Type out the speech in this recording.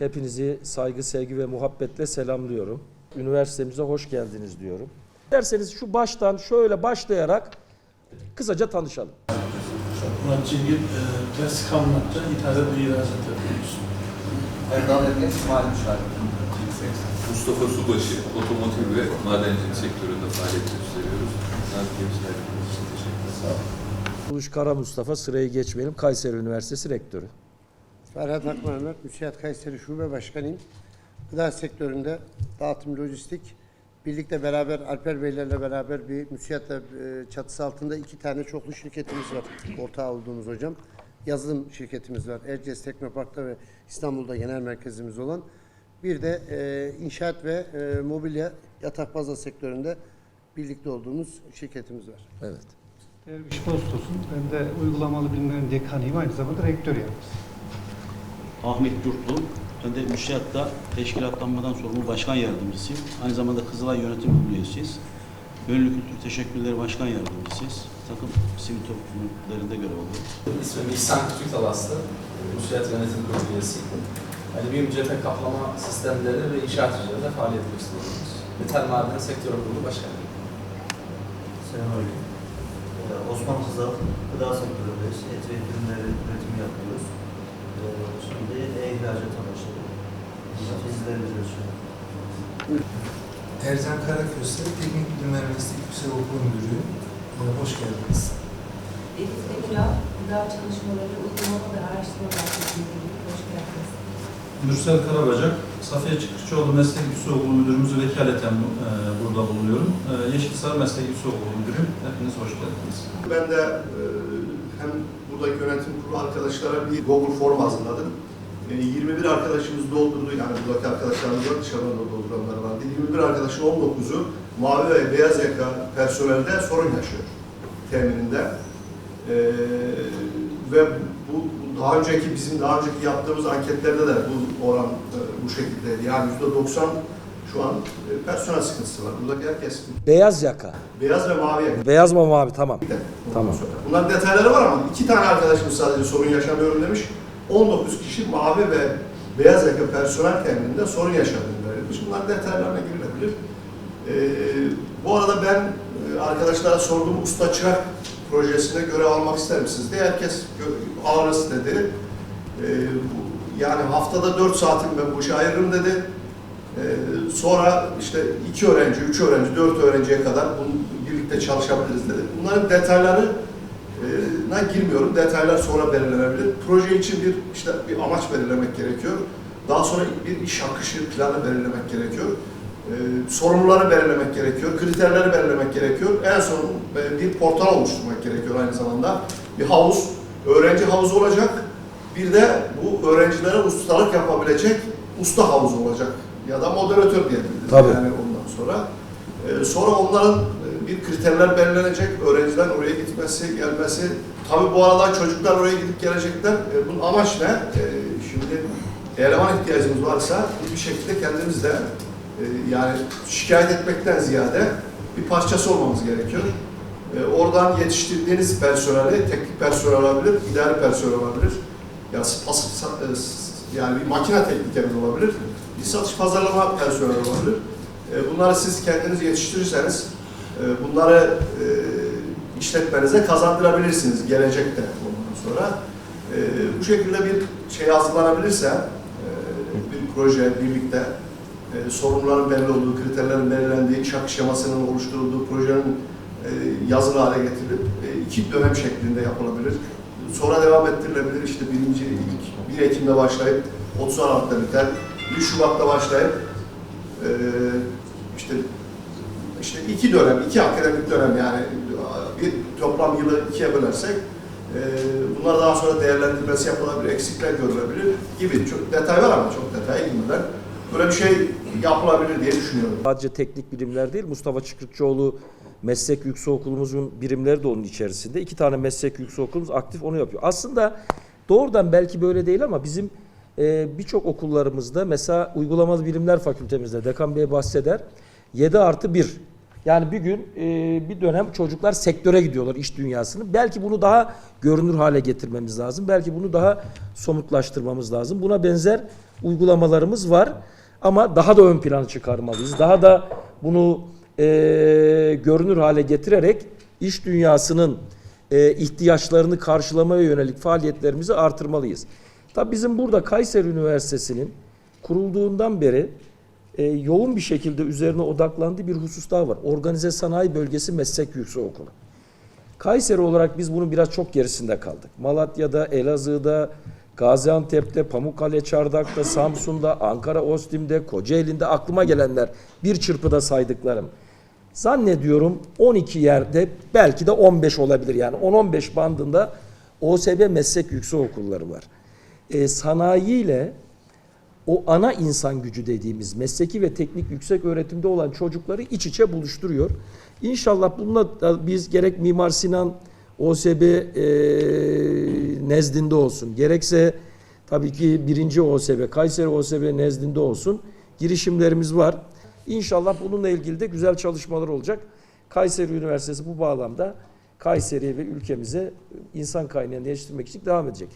Hepinizi saygı, sevgi ve muhabbetle selamlıyorum. Üniversitemize hoş geldiniz diyorum. Derseniz şu baştan şöyle başlayarak kısaca tanışalım. Murat Cingil, e, plastik hamlatta ithalat ve ihracat yapıyoruz. Erdal Ergen, İsmail Müşahit. Mustafa Subaşı, otomotiv ve madencilik sektöründe faaliyet gösteriyoruz. Misafiriniz için teşekkürler. Sağ olun. Uluş Kara Mustafa sırayı geçmeyelim. Kayseri Üniversitesi Rektörü. Ferhat Akmehmet, Müsiyat Kayseri Şube Başkanıyım. Gıda sektöründe dağıtım, lojistik, birlikte beraber Alper Beylerle beraber bir Müsiyat'la e, çatısı altında iki tane çoklu şirketimiz var. Ortağı olduğumuz hocam. Yazılım şirketimiz var. Erciyes Teknopark'ta ve İstanbul'da genel merkezimiz olan. Bir de e, inşaat ve e, mobilya yatak baza sektöründe birlikte olduğumuz şirketimiz var. Evet. Derviş Boztos'un ben de uygulamalı bilimlerin dekanıyım. Aynı zamanda rektörüyüm. Ahmet Yurtlu. Ben de Müşriat'ta teşkilatlanmadan sorumlu başkan yardımcısıyım. Aynı zamanda Kızılay Yönetim Kurulu üyesiyiz. Gönüllü Kültür Teşekkürleri Başkan Yardımcısıyız. Takım sivil toplumlarında görev alıyorum. İsmim İhsan Küçük Talaslı, Müsiyat Yönetim Kurulu üyesiyim. Yani BİM cephe kaplama sistemleri ve inşaat üzerinde faaliyet gösteriyoruz. Metal Maden Sektör Kurulu Başkanı. Selamünaleyküm. Ee, Osman Kızal, gıda sektöründeyiz. Et ve ürünleri üretimi yapıyoruz. Şimdi e-ihracata başladık. Tezlerimiz şu an. Ercan Karaköse, Teknik Bilimler Meslek Yüksek Okulu Müdürü. Ee, Hoş geldiniz. Elif Bekira, gıda çalışmaları, uygulama ve araştırma merkezinde hoş geldiniz. Mürsel Karabacak, Safiye Çıkışçıoğlu Meslek Yüksek Okulu Müdürümüzü vekaleten e, burada bulunuyorum. E, Yeşilsar Meslek Yüksek Okulu Müdürüyüm. Hepiniz hoş geldiniz. Ben de e, hem buradaki yönetim kurulu arkadaşlara bir Google form hazırladım. E, 21 arkadaşımız doldurdu, yani buradaki arkadaşlarımız var, dışarıdan da dolduranlar vardı. 21 arkadaşın 19'u mavi ve beyaz yaka personelde sorun yaşıyor temininde. E, ve bu daha önceki bizim daha önceki yaptığımız anketlerde de bu oran e, bu şekildeydi. Yani %90 şu an e, personel sıkıntısı var. Buradaki herkes Beyaz yaka. beyaz ve mavi yaka. Beyaz mı mavi? Tamam. Tamam. Tamam. Bunların detayları var ama iki tane arkadaşımız sadece sorun yaşamıyorum demiş. 19 kişi mavi ve beyaz yaka personel temininde sorun yaşadığını belirtmiş. Bunların detaylarına girilebilir. Ee, bu arada ben e, arkadaşlara sorduğum usta çırak projesine görev almak ister misiniz diye herkes gö- dedi. Ee, bu- yani haftada 4 saatim ben bu işe ayırırım dedi. Ee, sonra işte iki öğrenci, üç öğrenci, dört öğrenciye kadar bunu birlikte çalışabiliriz dedi. Bunların detayları e, girmiyorum. Detaylar sonra belirlenebilir. Proje için bir işte bir amaç belirlemek gerekiyor. Daha sonra bir iş akışı planı belirlemek gerekiyor. E, sorumluları belirlemek gerekiyor. Kriterleri belirlemek gerekiyor. En son e, bir portal oluşturmak gerekiyor aynı zamanda. Bir havuz, öğrenci havuzu olacak. Bir de bu öğrencilere ustalık yapabilecek usta havuzu olacak. Ya da moderatör diyebiliriz. Tabii. Yani ondan sonra. Ee, sonra onların e, bir kriterler belirlenecek. Öğrencilerin oraya gitmesi, gelmesi. Tabii bu arada çocuklar oraya gidip gelecekler. E, bunun amaç ne? E, şimdi eleman ihtiyacımız varsa bir şekilde kendimiz de e, yani şikayet etmekten ziyade bir parçası olmamız gerekiyor. E, oradan yetiştirdiğiniz personeli, teknik personel olabilir, idari personel olabilir. Ya e, s- yani bir makine teknikeri olabilir. Bir satış pazarlama personeli olabilir. E, Bunları siz kendiniz yetiştirirseniz e, bunları e, işletmenize kazandırabilirsiniz gelecekte ondan sonra. E, Bu şekilde bir şey hazırlanabilirse bir proje birlikte e, sorunların belli olduğu, kriterlerin belirlendiği, iş akış şemasının oluşturulduğu, projenin e, yazılı hale getirilip iki dönem şeklinde yapılabilir. Sonra devam ettirilebilir. İşte birinci, ilk 1 Ekim'de başlayıp 30 Aralık'ta biter. 1 Şubat'ta başlayıp e, işte işte iki dönem, iki akademik dönem yani bir toplam yılı ikiye bölersek e, bunlar daha sonra değerlendirmesi yapılabilir, eksikler görülebilir gibi çok detay var ama çok detaya girmeden böyle bir şey yapılabilir diye düşünüyorum. Sadece teknik bilimler değil, Mustafa Çıkırtçıoğlu meslek yüksekokulumuzun birimleri de onun içerisinde. İki tane meslek yüksekokulumuz aktif onu yapıyor. Aslında doğrudan belki böyle değil ama bizim e, birçok okullarımızda mesela uygulamalı bilimler fakültemizde Dekan Bey bahseder 7 artı 1 Yani bir gün e, bir dönem çocuklar sektöre gidiyorlar iş dünyasını. Belki bunu daha görünür hale getirmemiz lazım. Belki bunu daha somutlaştırmamız lazım. Buna benzer uygulamalarımız var. Ama daha da ön plana çıkarmalıyız. Daha da bunu e, görünür hale getirerek iş dünyasının e, ihtiyaçlarını karşılamaya yönelik faaliyetlerimizi artırmalıyız. Tabii bizim burada Kayseri Üniversitesi'nin kurulduğundan beri e, yoğun bir şekilde üzerine odaklandığı bir husus daha var. Organize Sanayi Bölgesi Meslek Yüksekokulu. Kayseri olarak biz bunun biraz çok gerisinde kaldık. Malatya'da, Elazığ'da, Gaziantep'te, Pamukkale, Çardak'ta, Samsun'da, Ankara, Ostim'de, Kocaeli'nde aklıma gelenler bir çırpıda saydıklarım. Zannediyorum 12 yerde belki de 15 olabilir yani 10-15 bandında OSB meslek yüksekokulları var. E, sanayiyle o ana insan gücü dediğimiz mesleki ve teknik yüksek öğretimde olan çocukları iç içe buluşturuyor. İnşallah bununla da biz gerek Mimar Sinan OSB e, nezdinde olsun, gerekse tabii ki birinci OSB, Kayseri OSB nezdinde olsun girişimlerimiz var. İnşallah bununla ilgili de güzel çalışmalar olacak. Kayseri Üniversitesi bu bağlamda Kayseri'ye ve ülkemize insan kaynağını yetiştirmek için devam edecek.